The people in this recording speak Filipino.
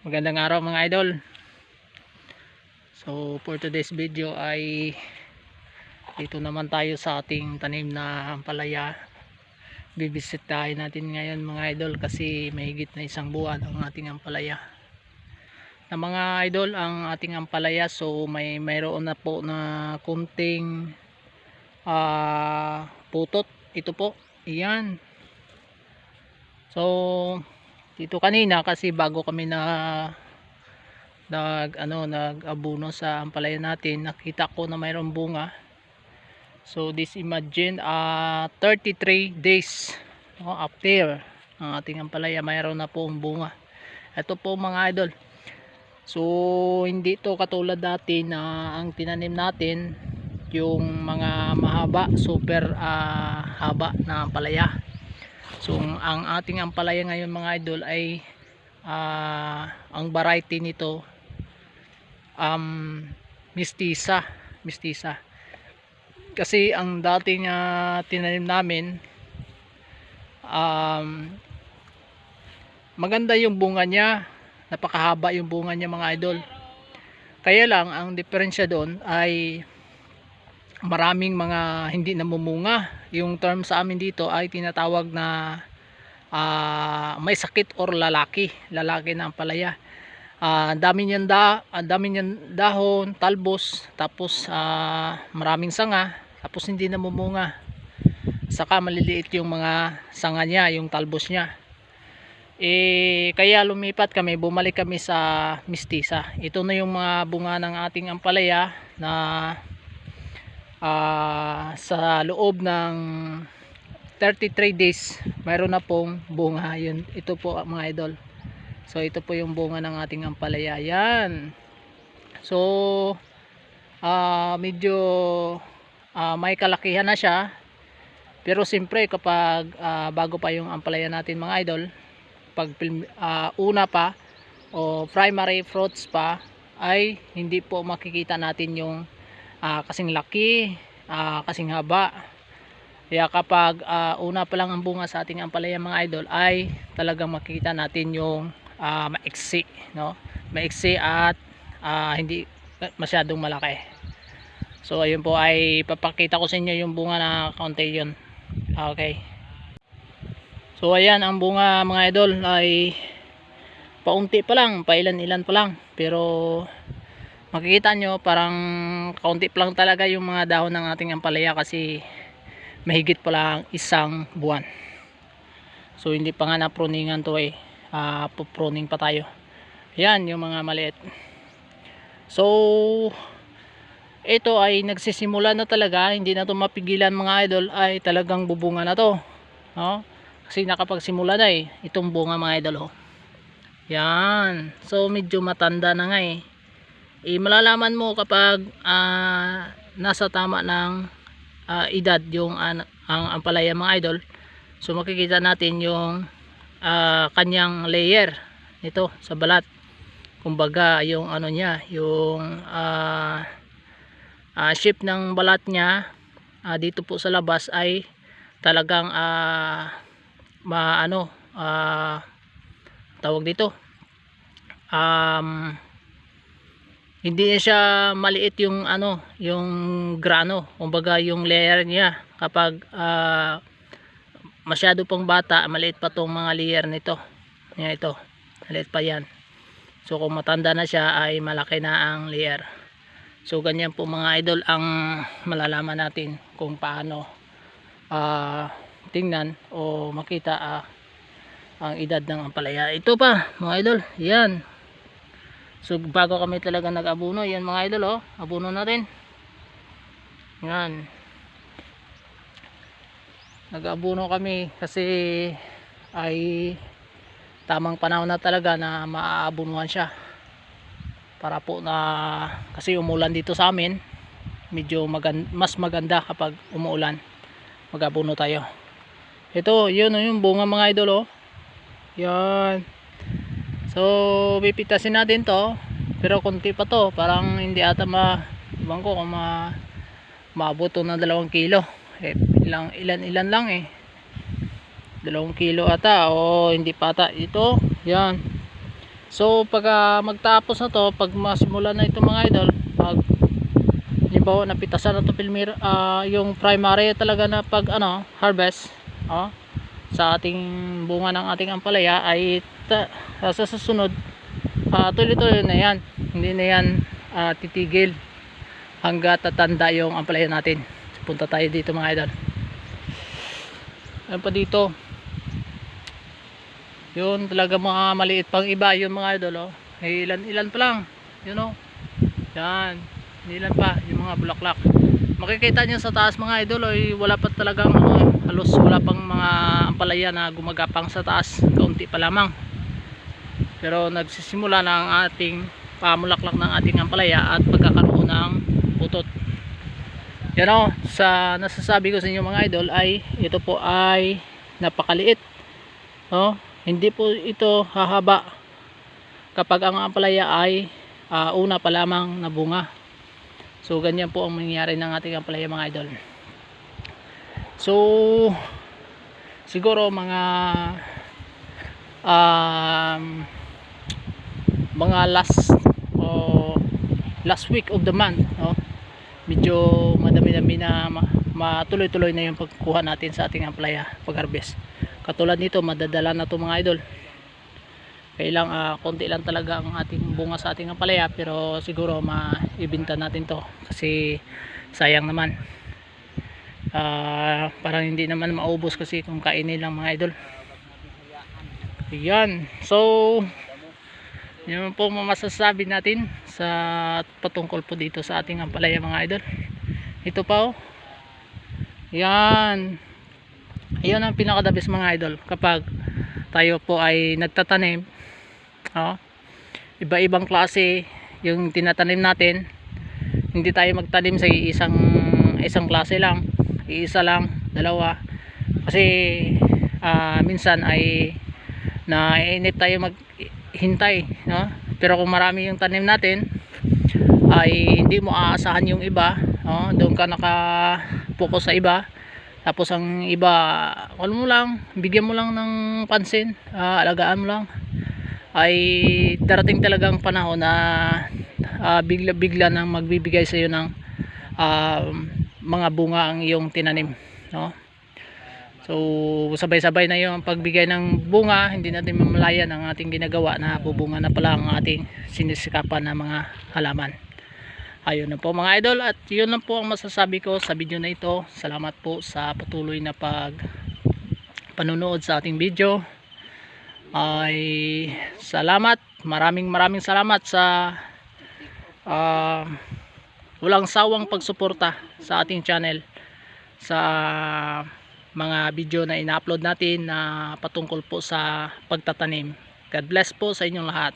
Magandang araw mga idol. So for today's video ay dito naman tayo sa ating tanim na ampalaya. Bibisitahin natin ngayon mga idol kasi mahigit na isang buwan ang ating ampalaya. Na mga idol ang ating ampalaya so may mayroon na po na kunting ah, putot. Ito po. Iyan. So dito kanina kasi bago kami na nag ano nag-abuno sa ampalaya natin nakita ko na mayroong bunga. So this imagine uh, 33 days no, after ang ating ampalaya mayroon na po ang bunga. Ito po mga idol. So hindi to katulad dati na ang tinanim natin yung mga mahaba super ah, haba na ampalaya So ang ating ampalaya ngayon mga idol ay ah, ang variety nito um mistisa, mistisa. Kasi ang dating uh, tinanim namin um maganda yung bunga niya, napakahaba yung bunga niya mga idol. Kaya lang ang diferensya doon ay maraming mga hindi namumunga. Yung term sa amin dito ay tinatawag na ah, may sakit or lalaki, lalaki na ang palaya. Ang dami niyan da, ang dami niyan dahon, talbos, tapos ah, maraming sanga, tapos hindi namumunga. Saka maliliit yung mga sanga niya, yung talbos niya. Eh, kaya lumipat kami, bumalik kami sa mistisa. Ito na yung mga bunga ng ating ampalaya na ah, sa loob ng 33 days mayroon na pong bunga. Yun ito po mga idol. So ito po yung bunga ng ating ampalaya. Yan. So ah, medyo ah, may kalakihan na siya. Pero siyempre kapag ah, bago pa yung ampalaya natin mga idol pag ah, una pa o primary fruits pa ay hindi po makikita natin yung ah, kasing laki, ah, kasing haba. Kaya kapag ah, una pa lang ang bunga sa ating ampalaya mga idol ay talagang makikita natin yung ah, maiksi, no? Maiksi at ah, hindi masyadong malaki. So ayun po ay papakita ko sa inyo yung bunga na kaunti yun. Okay. So ayan ang bunga mga idol ay paunti pa lang, pailan-ilan pa lang. Pero makikita nyo parang kaunti pa lang talaga yung mga dahon ng ating ampalaya kasi mahigit pa lang isang buwan. So hindi pa nga na-pruningan to eh. Uh, pruning pa tayo. Yan yung mga maliit. So ito ay nagsisimula na talaga. Hindi na to mapigilan mga idol. Ay talagang bubunga na to. No? kasi nakapagsimula na eh. Itong bunga mga idol oh. yan. So medyo matanda na nga eh eh, malalaman mo kapag ah, nasa tama ng ah, edad yung an- ang ampalaya mga idol so makikita natin yung ah, kanyang layer nito sa balat. Kumbaga yung ano niya yung ah, ah, shape ng balat niya ah, dito po sa labas ay talagang ah, ma ano ah, tawag dito? Um, hindi niya siya maliit yung ano yung grano. Kumbaga yung layer niya kapag ah, masyado pang bata maliit pa tong mga layer nito. Yan ito. Maliit pa yan. So kung matanda na siya ay malaki na ang layer. So ganyan po mga idol ang malalaman natin kung paano ah, tingnan o makita ah, ang edad ng ampalaya. Ito pa mga idol. Yan So bago kami talaga nag-abuno, yan mga idol oh, abuno na rin. Yan. Nag-abuno kami kasi ay tamang panahon na talaga na maaabunuhan siya. Para po na kasi umulan dito sa amin, medyo maganda, mas maganda kapag umuulan. Mag-abuno tayo. Ito, yun oh, yung bunga mga idol oh. Yan. So, pipitasin natin to. Pero konti pa to. Parang hindi ata ma... Ibang ko kung ma... Maabot to ng dalawang kilo. Eh, ilang, ilan ilan lang eh. Dalawang kilo ata. O hindi pa ata. Ito. Yan. So pagka magtapos na to, pag masimula na ito mga idol, pag halimbawa napitasan na to pilmir, ah, yung primary talaga na pag ano, harvest, oh, sa ating bunga ng ating ampalaya ay ta, sa susunod ah, tuloy-tuloy na yan. Hindi na yan ah, titigil hanggat tatanda yung ampalaya natin. Punta tayo dito mga idol. Ano pa dito? Yun talaga mga maliit pang iba yung mga idol oh. May ilan ilan pa lang. You know. Yan. Ilan pa yung mga bulaklak. Makikita niyo sa taas mga idol ay wala pa talagang ano, halos wala pang mga ampalaya na gumagapang sa taas. Kaunti pa lamang. Pero nagsisimula na ang ating pamulaklak ng ating ampalaya at pagkakaroon ng putot. Yan o, sa nasasabi ko sa inyo mga idol ay ito po ay napakaliit. No? Hindi po ito hahaba kapag ang ampalaya ay ah, una pa lamang na bunga. So ganyan po ang mangyayari ng ating ampalaya mga idol. So siguro mga um, mga last o last week of the month no? medyo madami-dami na ma- matuloy-tuloy na yung pagkuha natin sa ating ampalaya pag harvest katulad nito madadala na to mga idol kailang ah, konti lang talaga ang ating bunga sa ating ampalaya pero siguro maibinta natin to kasi sayang naman. Ah, parang hindi naman maubos kasi kung kainin lang mga idol. Yan so yun po masasabi natin sa patungkol po dito sa ating ampalaya mga idol. Ito pa oh. Yan yun ang pinakadabis mga idol kapag tayo po ay nagtatanim. Oh, iba-ibang klase yung tinatanim natin. Hindi tayo magtanim sa isang isang klase lang. Iisa lang dalawa. Kasi ah, minsan ay nainip tayo maghintay no? pero kung marami yung tanim natin ay hindi mo aasahan yung iba no? doon ka naka focus sa iba tapos ang iba wala mo lang bigyan mo lang ng pansin ah, alagaan mo lang. Ay darating talagang panahon na ah, bigla bigla nang magbibigay sa iyo ng um, mga bunga ang iyong tinanim no? So sabay-sabay na yung pagbigay ng bunga hindi natin mamalayan ang ating ginagawa na bubunga na pala ang ating sinisikapan na mga halaman ayun na po mga idol. At yun na po ang masasabi ko sa video na ito. Salamat po sa patuloy na pag panunood sa ating video. Ay salamat. Maraming maraming salamat sa ah, walang sawang pagsuporta sa ating channel. Sa mga video na ina-upload natin na patungkol po sa pagtatanim. God bless po sa inyong lahat